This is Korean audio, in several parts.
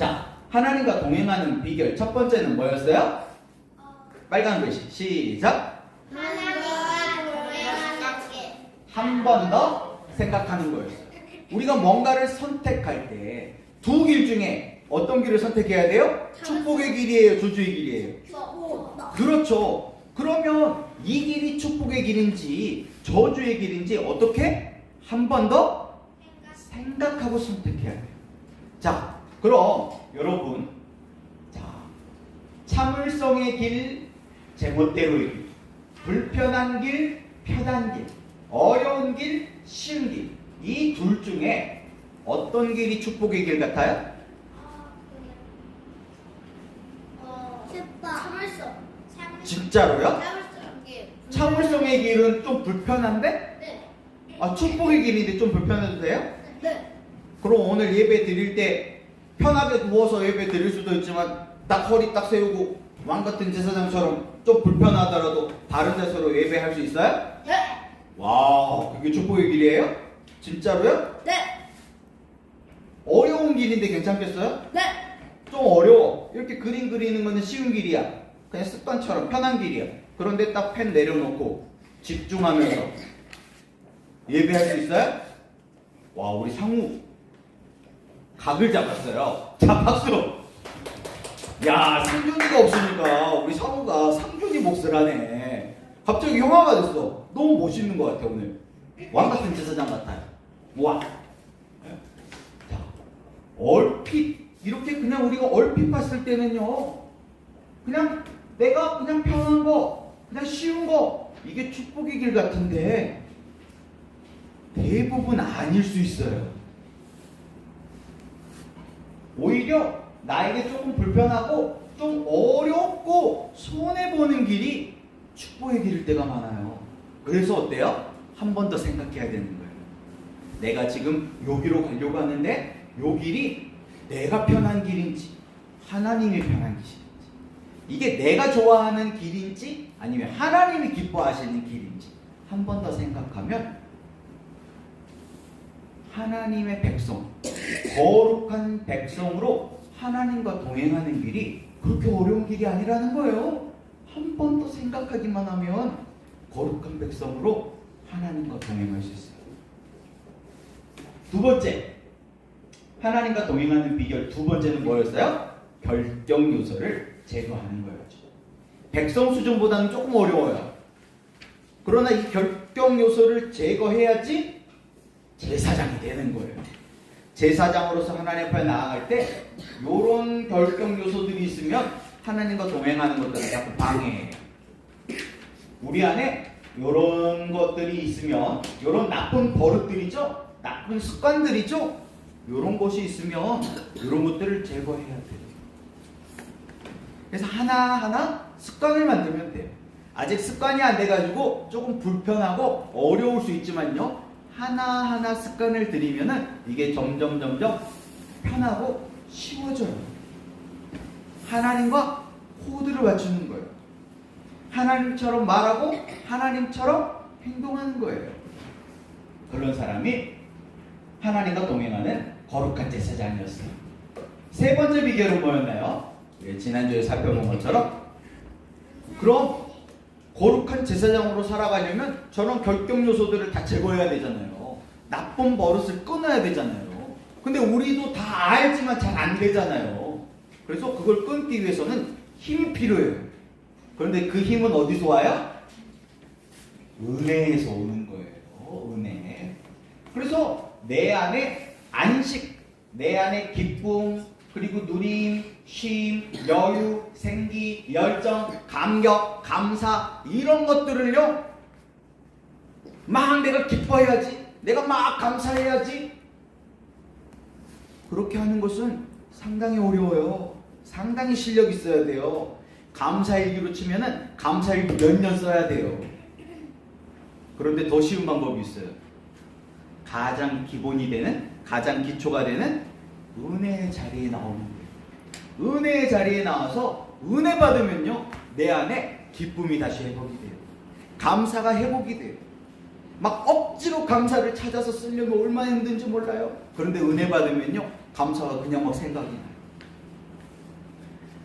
자, 하나님과 동행하는 비결 첫 번째는 뭐였어요? 빨간 글씨 시작. 한 번 더 생각하는 거였어요. 우리가 뭔가를 선택할 때 두 길 중에 어떤 길을 선택해야 돼요? 축복의 길이에요, 저주의 길이에요. 그렇죠. 그러면 이 길이 축복의 길인지 저주의 길인지 어떻게 한 번 더 생각하고 선택해야 돼요. 자, 그럼 여러분, 자 참을성의 길, 제멋대로의 길, 불편한 길, 편한 길, 어려운 길, 쉬운 길, 이 둘 중에 어떤 길이 축복의 길 같아요? 참을성. 진짜로요? 참을성의 길은 좀 불편한데? 네. 아, 축복의 길인데 좀 불편해도 돼요? 네. 그럼 오늘 예배 드릴 때 편하게 누워서 예배 드릴 수도 있지만 딱 허리 딱 세우고 왕 같은 제사장처럼 좀 불편하더라도 다른 데서로 예배할 수 있어요? 네. 와, 그게 축복의 길이에요? 진짜로요? 네. 어려운 길인데 괜찮겠어요? 네. 좀 어려워. 이렇게 그림 그리는 거는 쉬운 길이야. 그냥 습관처럼 편한 길이야. 그런데 딱 펜 내려놓고 집중하면서 예배할 수 있어요? 와, 우리 상우 각을 잡았어요. 자, 박수! 야, 상준이가 없으니까 우리 상우가 상준이 몫을 하네. 갑자기 형아가 됐어. 너무 멋있는 것 같아, 오늘. 왕 같은 제사장 같아요. 와. 자, 얼핏 이렇게 그냥 우리가 얼핏 봤을 때는요 그냥 내가 그냥 편한 거 그냥 쉬운 거 이게 축복의 길 같은데 대부분 아닐 수 있어요 오히려 나에게 조금 불편하고 좀 어렵고 손해보는 길이 축복의 길일 때가 많아요 그래서 어때요? 한 번 더 생각해야 되는 거예요 내가 지금 여기로 가려고 하는데 요 길이 내가 편한 길인지 하나님이 편한 길인지 이게 내가 좋아하는 길인지 아니면 하나님이 기뻐하시는 길인지 한 번 더 생각하면 하나님의 백성 거룩한 백성으로 하나님과 동행하는 길이 그렇게 어려운 길이 아니라는 거예요. 한 번 더 생각하기만 하면 거룩한 백성으로 하나님과 동행할 수 있어요. 두 번째, 하나님과 동행하는 비결 두 번째는 뭐였어요? 결정 요소를 제거하는 거였죠. 백성 수준보다는 조금 어려워요. 그러나 이 결정 요소를 제거해야지 제사장이 되는 거예요. 제사장으로서 하나님 앞에 나아갈 때 이런 결정 요소들이 있으면 하나님과 동행하는 것들을 자꾸 방해해요. 우리 안에 이런 것들이 있으면 이런 나쁜 버릇들이죠, 나쁜 습관들이죠. 이런 것이 있으면 이런 것들을 제거해야 돼요. 그래서 하나하나 습관을 만들면 돼요. 아직 습관이 안 돼가지고 조금 불편하고 어려울 수 있지만요. 하나하나 습관을 들이면은 이게 점점 점점 편하고 쉬워져요. 하나님과 코드를 맞추는 거예요. 하나님처럼 말하고 하나님처럼 행동하는 거예요. 그런 사람이 하나님과 동행하는 거룩한 제사장이었어요. 세 번째 비결은 뭐였나요? 지난주에 살펴본 것처럼 그럼 거룩한 제사장으로 살아가려면 저런 결격 요소들을 다 제거해야 되잖아요. 나쁜 버릇을 끊어야 되잖아요. 근데 우리도 다 알지만 잘 안 되잖아요. 그래서 그걸 끊기 위해서는 힘이 필요해요. 그런데 그 힘은 어디서 와요? 은혜에서 오는 거예요. 은혜. 그래서 내 안에 안식, 내 안에 기쁨, 그리고 누림, 쉼, 여유, 생기, 열정, 감격, 감사 이런 것들을요. 막 내가 기뻐해야지. 내가 막 감사해야지. 그렇게 하는 것은 상당히 어려워요. 상당히 실력 있어야 돼요. 감사일기로 치면은 감사일기 몇 년 써야 돼요. 그런데 더 쉬운 방법이 있어요. 가장 기본이 되는, 가장 기초가 되는 은혜의 자리에 나오는 거예요. 은혜의 자리에 나와서 은혜 받으면요, 내 안에 기쁨이 다시 회복이 돼요. 감사가 회복이 돼요. 막 억지로 감사를 찾아서 쓰려면 얼마나 힘든지 몰라요. 그런데 은혜 받으면요, 감사가 그냥 막 생각이 나요.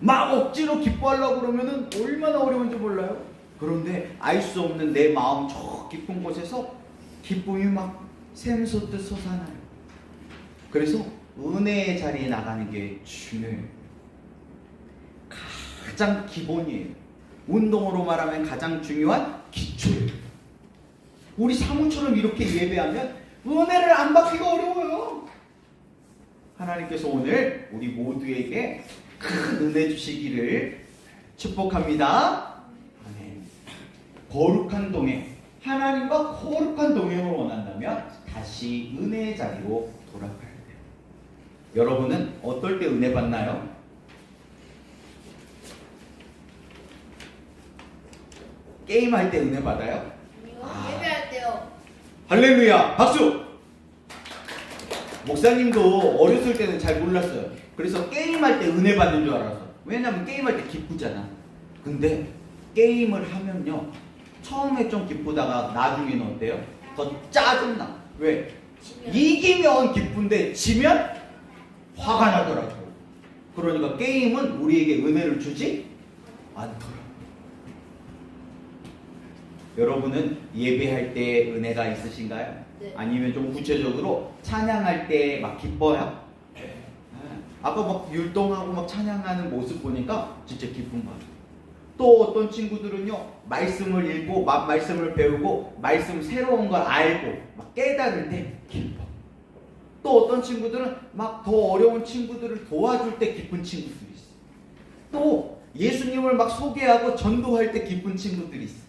막 억지로 기뻐하려고 그러면은 얼마나 어려운지 몰라요. 그런데 알 수 없는 내 마음 저 깊은 곳에서 기쁨이 막 샘솟듯 솟아나요. 그래서 은혜의 자리에 나가는 게 중요해요. 가장 기본이에요. 운동으로 말하면 가장 중요한 기초예요. 우리 사모처럼 이렇게 예배하면 은혜를 안 받기가 어려워요. 하나님께서 오늘 우리 모두에게 큰 은혜 주시기를 축복합니다. 아멘. 거룩한 동행, 하나님과 거룩한 동행을 원한다면 다시 은혜의 자리로 돌아가야 돼요. 여러분은 어떨 때 은혜 받나요? 게임할 때 은혜 받아요? 아. 예배할 때요. 할렐루야! 박수! 목사님도 어렸을 때는 잘 몰랐어요. 그래서 게임할 때 은혜 받는 줄 알았어. 왜냐면 게임할 때 기쁘잖아. 근데 게임을 하면요. 처음에 좀 기쁘다가 나중에는 어때요? 더 짜증나. 왜? 지면. 이기면 기쁜데 지면 화가 나더라고. 그러니까 게임은 우리에게 은혜를 주지 않더라고. 여러분은 예배할 때 은혜가 있으신가요? 네. 아니면 좀 구체적으로 찬양할 때 막 기뻐요? 네. 아까 막 율동하고 막 찬양하는 모습 보니까 진짜 기쁜 것 같아요. 또 어떤 친구들은요, 말씀을 읽고, 막 말씀을 배우고, 말씀 새로운 걸 알고, 막 깨달을 때 기뻐. 또 어떤 친구들은 막 더 어려운 친구들을 도와줄 때 기쁜 친구들이 있어. 또 예수님을 막 소개하고 전도할 때 기쁜 친구들이 있어.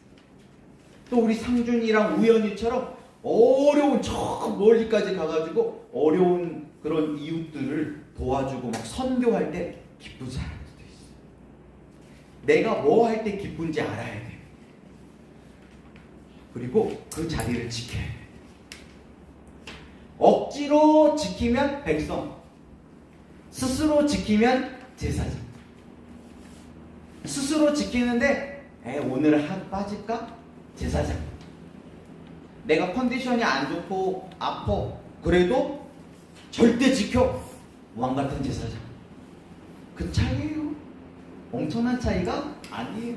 또 우리 상준이랑 우연이처럼 어려운 저 멀리까지 가가지고 어려운 그런 이웃들을 도와주고 막 선교할 때 기쁜 사람들도 있어. 내가 뭐 할 때 기쁜지 알아야 돼. 그리고 그 자리를 지켜야 돼. 억지로 지키면 백성, 스스로 지키면 제사장. 스스로 지키는데 에 오늘 한 빠질까? 제사장. 내가 컨디션이 안 좋고 아파. 그래도 절대 지켜. 왕 같은 제사장. 그 차이예요. 엄청난 차이가 아니에요.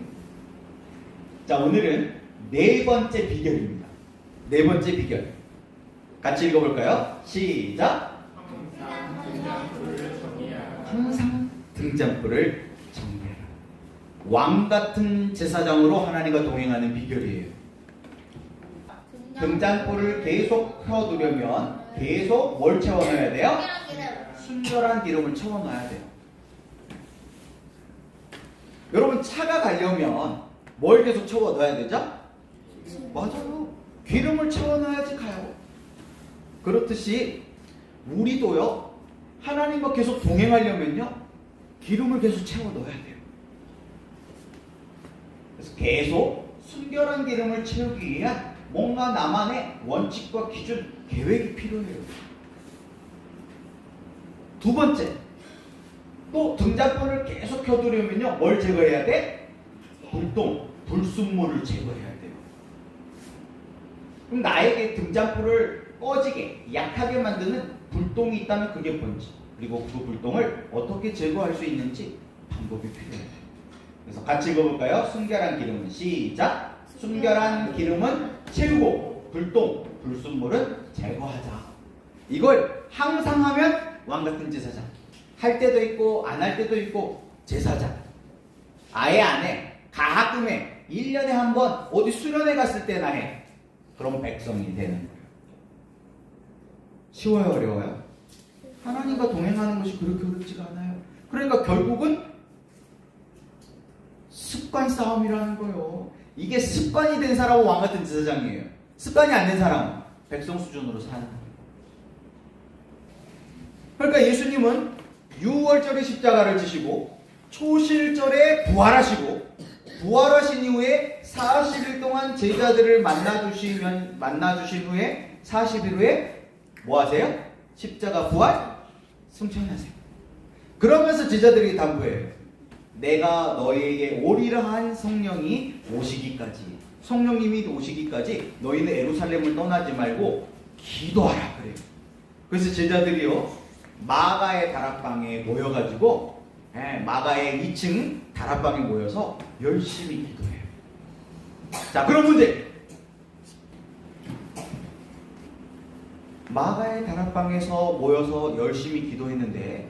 자, 오늘은 네 번째 비결입니다. 네 번째 비결. 같이 읽어볼까요? 시작. 항상 등잔불을 정리해라. 왕 같은 제사장으로 하나님과 동행하는 비결이에요. 등잔불을 계속 켜두려면 계속 뭘 채워넣어야 돼요? 순결한 기름을 채워넣어야 돼요. 여러분 차가 가려면 뭘 계속 채워넣어야 되죠? 맞아요. 기름을 채워넣어야지 가요. 그렇듯이 우리도요 하나님과 계속 동행하려면요 기름을 계속 채워 넣어야 돼요. 그래서 계속 순결한 기름을 채우기 위한 뭔가 나만의 원칙과 기준, 계획이 필요해요. 두 번째, 또 등잔불을 계속 켜두려면요, 뭘 제거해야 돼? 불똥, 불순물을 제거해야 돼요. 그럼 나에게 등잔불을 꺼지게, 약하게 만드는 불똥이 있다면 그게 뭔지, 그리고 그 불똥을 어떻게 제거할 수 있는지 방법이 필요해요. 그래서 같이 읽어볼까요? 순결한 기름은 시작. 순결한 기름은 채우고 불똥, 불순물은 제거하자. 이걸 항상 하면 왕 같은 제사장. 할 때도 있고 안 할 때도 있고 제사장. 아예 안 해. 가끔 해. 1년에 한 번 어디 수련회 갔을 때나 해. 그럼 백성이 되는 거예요. 쉬워요, 어려워요? 하나님과 동행하는 것이 그렇게 어렵지가 않아요. 그러니까 결국은 습관 싸움이라는 거예요. 이게 습관이 된 사람은 왕 같은 제사장이에요. 습관이 안 된 사람은 백성 수준으로 사는. 그러니까 예수님은 6월절에 십자가를 지시고 초실절에 부활하시고 부활하신 이후에 40일 동안 제자들을 만나 주시면 만나 주신 후에 40일 후에 뭐 하세요? 십자가 부활 승천하세요. 그러면서 제자들이 당부해요. 내가 너희에게 오리라 한 성령이 오시기까지 성령님이 오시기까지 너희는 에루살렘을 떠나지 말고 기도하라 그래요. 그래서 제자들이요 마가의 다락방에 모여가지고 예, 마가의 2층 다락방에 모여서 열심히 기도해요. 자, 그런 문제. 마가의 다락방에서 모여서 열심히 기도했는데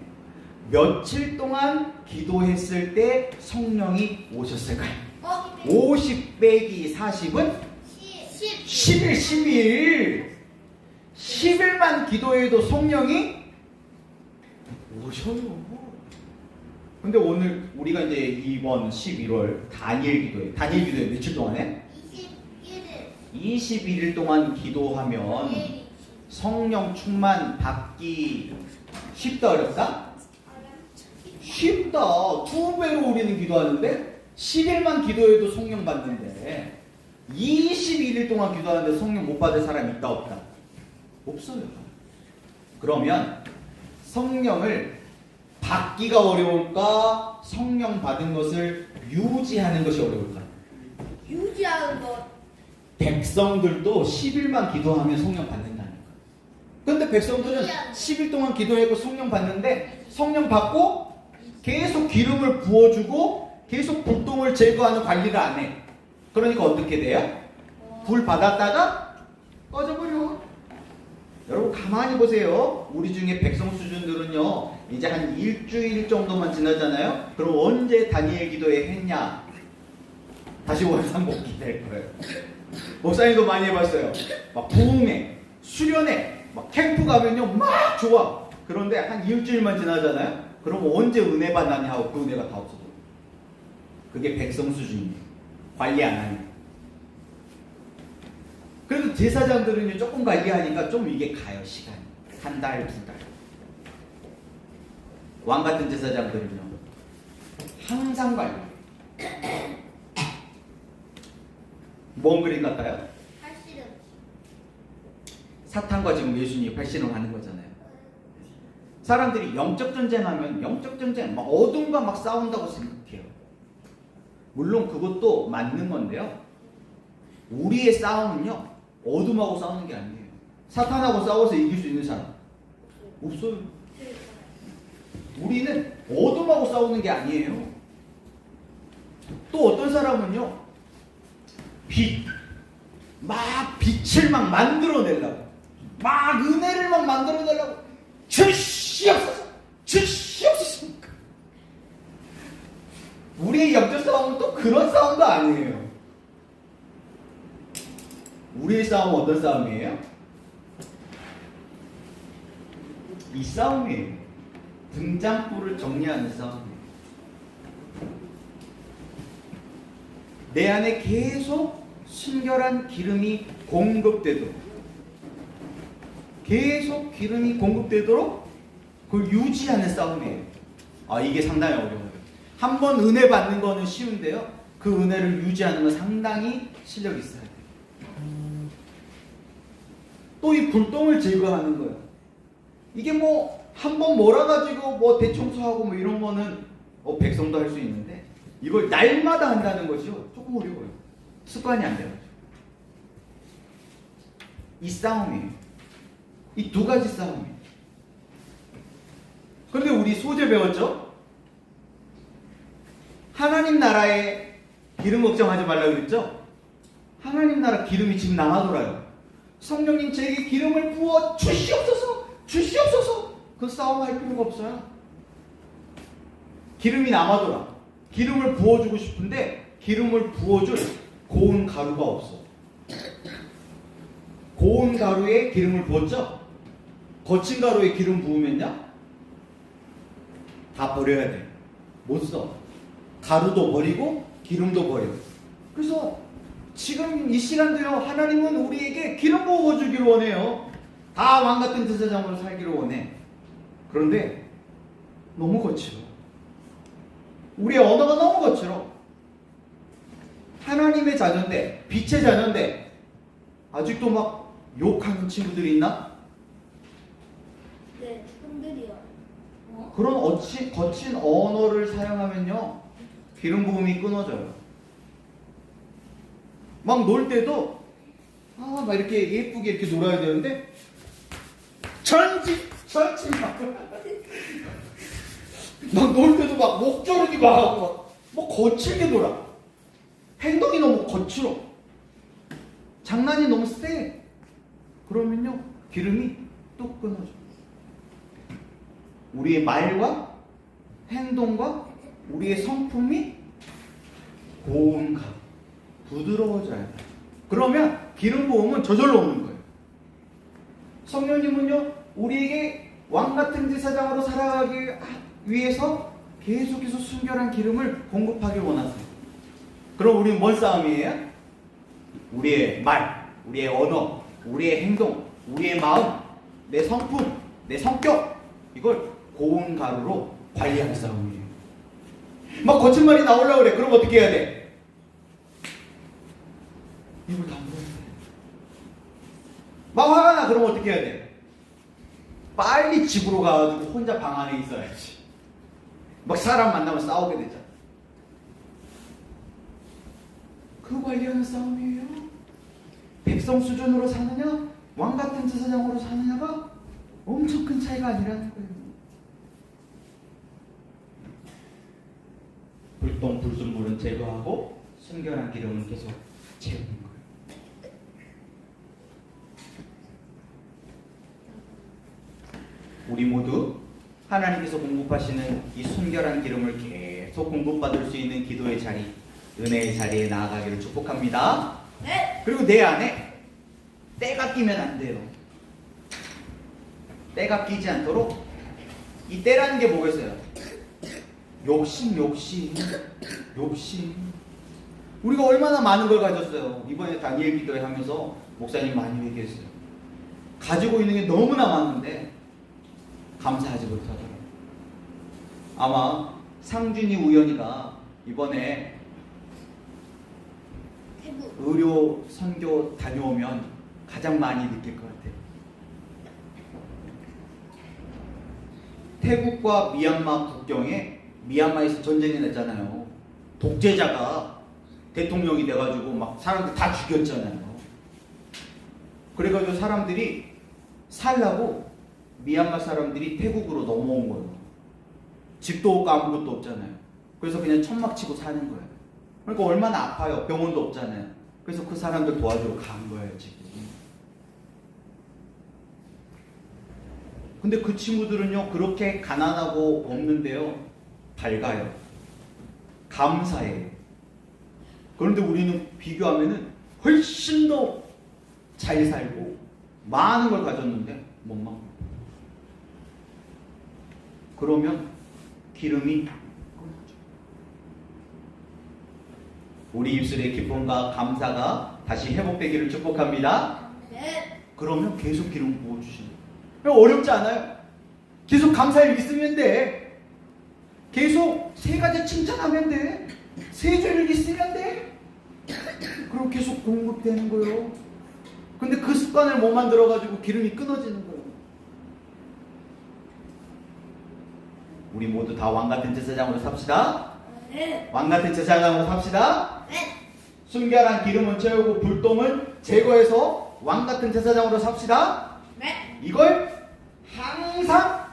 며칠 동안 기도했을 때 성령이 오셨을까요? 어? 50 빼기 40은 10. 10일, 10일. 10일만 기도해도 성령이 오셔요. 근데 오늘 우리가 이제 이번 11월 다니엘 기도회, 다니엘 기도회 며칠 동안 해? 21일. 21일 동안 기도하면 내일이. 성령 충만 받기 쉽다 어렵다? 쉽다. 두 배로 우리는 기도하는데 10일만 기도해도 성령 받는데 21일 동안 기도하는데 성령 못 받을 사람 있다 없다? 없어요. 그러면 성령을 받기가 어려울까? 성령 받은 것을 유지하는 것이 어려울까? 유지하는 것. 백성들도 10일만 기도하면 성령 받는다니까. 근데 백성들은 10일 동안 기도하고 성령 받는데 성령 받고 계속 기름을 부어주고 계속 불똥을 제거하는 관리를 안 해. 그러니까 어떻게 돼요? 불 받았다가 꺼져버려. 여러분 가만히 보세요. 우리 중에 백성 수준들은요. 이제 한 일주일 정도만 지나잖아요. 그럼 언제 다니엘 기도회 했냐? 다시 원상복귀 될 거예요. 목사님도 많이 해봤어요. 막 부흥회, 수련회, 막 캠프 가면요 막 좋아. 그런데 한 일주일만 지나잖아요. 그럼 언제 은혜 받나냐 하고 그 은혜가 다 없어져. 그게 백성 수준이에요. 관리 안 하니까. 그래도 제사장들은 조금 관리하니까 좀 이게 가요 시간이 한 달, 두 달. 왕 같은 제사장들은요 항상 관리. 뭔 그림 같아요? 사탄과 지금 예수님이 발신을 하는 거잖아요. 사람들이 영적 전쟁하면 영적 전쟁, 막 어둠과 막 싸운다고 생각해요. 물론 그것도 맞는 건데요. 우리의 싸움은요, 어둠하고 싸우는 게 아니에요. 사탄하고 싸워서 이길 수 있는 사람 없어요. 우리는 어둠하고 싸우는 게 아니에요. 또 어떤 사람은요, 빛, 막 빛을 막 만들어내려고, 막 은혜를 막 만들어내려고, 주시옵소서, 주시옵소서. 우리의 영적 싸움은 또 그런 싸움도 아니에요. 우리의 싸움은 어떤 싸움이에요? 이 싸움이에요. 등장부를 정리하는 싸움이에요. 내 안에 계속 순결한 기름이 공급되도록 계속 기름이 공급되도록 그걸 유지하는 싸움이에요. 아 이게 상당히 어려워요. 한 번 은혜 받는 거는 쉬운데요. 그 은혜를 유지하는 건 상당히 실력이 있어야 돼요. 또 이 불똥을 제거하는 거예요. 이게 뭐 한 번 몰아가지고 뭐 대청소하고 뭐 이런 거는 어, 백성도 할 수 있는데 이걸 날마다 한다는 것이요 조금 어려워요. 습관이 안 돼가지고 이 싸움이에요. 이 두 가지 싸움이에요. 그런데 우리 소재 배웠죠? 하나님 나라에 기름 걱정하지 말라고 그랬죠? 하나님 나라 기름이 지금 남아돌아요. 성령님 제게 기름을 부어 주시옵소서, 주시옵소서. 그 싸움할 필요가 없어요. 기름이 남아돌아. 기름을 부어주고 싶은데 기름을 부어줄 고운 가루가 없어. 고운 가루에 기름을 부었죠? 거친 가루에 기름 부으면요? 다 버려야 돼. 못 써. 가루도 버리고 기름도 버려. 그래서 지금 이 시간도요, 하나님은 우리에게 기름 부어주기를 원해요. 다 왕 같은 제사장으로 살기를 원해. 그런데 너무 거칠어. 우리의 언어가 너무 거칠어. 하나님의 자녀인데, 빛의 자녀인데, 아직도 막 욕하는 친구들이 있나? 네. 흔들이요. 어? 그런 어치, 거친 언어를 사용하면요, 기름 부음이 끊어져요. 막 놀 때도, 아, 막 이렇게 예쁘게 이렇게 놀아야 되는데, 전지, 전지 막. 막놀 때도 막 목조르기 막 하고 막, 뭐 거칠게 놀아. 행동이 너무 거칠어. 장난이 너무 세. 그러면요, 기름이 뚝 끊어져. 우리의 말과 행동과 우리의 성품이 고운가, 부드러워져야 돼. 그러면 기름 부음은 저절로 오는 거예요. 성령님은요, 우리에게 왕 같은 제사장으로 살아가기 위해서 계속해서 순결한 기름을 공급하길 원하세요. 그럼 우리는 뭔 싸움이에요? 우리의 말, 우리의 언어, 우리의 행동, 우리의 마음, 내 성품, 내 성격 이걸 고운 가루로 관리하는 싸움이에요. 막 거친 말이 나오려고 그래. 그럼 어떻게 해야 돼? 입을 다물어야 돼. 막 화가 나. 그럼 어떻게 해야 돼? 빨리 집으로 가가지고 혼자 방 안에 있어야지. 막 사람 만나면 싸우게 되잖아. 그 관리하는 싸움이에요. 백성 수준으로 사느냐, 왕 같은 제사장으로 사느냐가 엄청 큰 차이가 아니라는 거예요. 불 똥 불순물은 제거하고 순결한 기름은 계속 채우는 거예요. 우리 모두 하나님께서 공급하시는 이 순결한 기름을 계속 공급받을 수 있는 기도의 자리, 은혜의 자리에 나아가기를 축복합니다. 네. 그리고 내 안에 때가 끼면 안 돼요. 때가 끼지 않도록 이 때라는 게 뭐겠어요? 욕심, 욕심, 욕심. 우리가 얼마나 많은 걸 가졌어요. 이번에 다니엘 기도회 하면서 목사님 많이 얘기했어요. 가지고 있는 게 너무나 많은데 감사하지 못하더라고요. 아마 상준이 우연이가 이번에. 의료 선교 다녀오면 가장 많이 느낄 것 같아요. 태국과 미얀마 국경에 미얀마에서 전쟁이 났잖아요. 독재자가 대통령이 돼가지고 막 사람들 다 죽였잖아요. 그래가지고 사람들이 살라고 미얀마 사람들이 태국으로 넘어온 거예요. 집도 없고 아무것도 없잖아요. 그래서 그냥 천막 치고 사는 거예요. 그러니까 얼마나 아파요. 병원도 없잖아요. 그래서 그 사람들 도와주러 간 거예요, 지금. 근데 그 친구들은요, 그렇게 가난하고 없는데요, 밝아요. 감사해요. 그런데 우리는 비교하면은 훨씬 더 잘 살고, 많은 걸 가졌는데, 못 먹어. 그러면 기름이 끊어져. 우리 입술의 기쁨과 감사가 다시 회복되기를 축복합니다. 네. 그러면 계속 기름 부어주시는 거예요. 어렵지 않아요. 계속 감사를 있으면 돼. 계속 세 가지 칭찬하면 돼. 세 줄을 있으면 돼. 그럼 계속 공급되는 거예요. 근데 그 습관을 못 만들어가지고 기름이 끊어지는 거예요. 우리 모두 다 왕 같은 제사장으로 삽시다. 네. 왕 같은 제사장으로 삽시다. 네. 순결한 기름은 채우고 불똥은 제거해서 왕 같은 제사장으로 삽시다. 네. 이걸 항상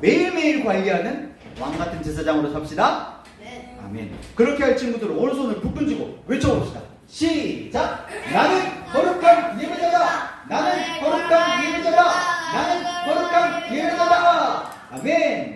매일매일 관리하는 왕 같은 제사장으로 삽시다. 네. 아멘. 그렇게 할 친구들은 오른손을 북끈 쥐고 외쳐봅시다. 시작. 나는 거룩한 예배자다. 나는 거룩한 예배자다. 나는 거룩한 예배자다. 아멘.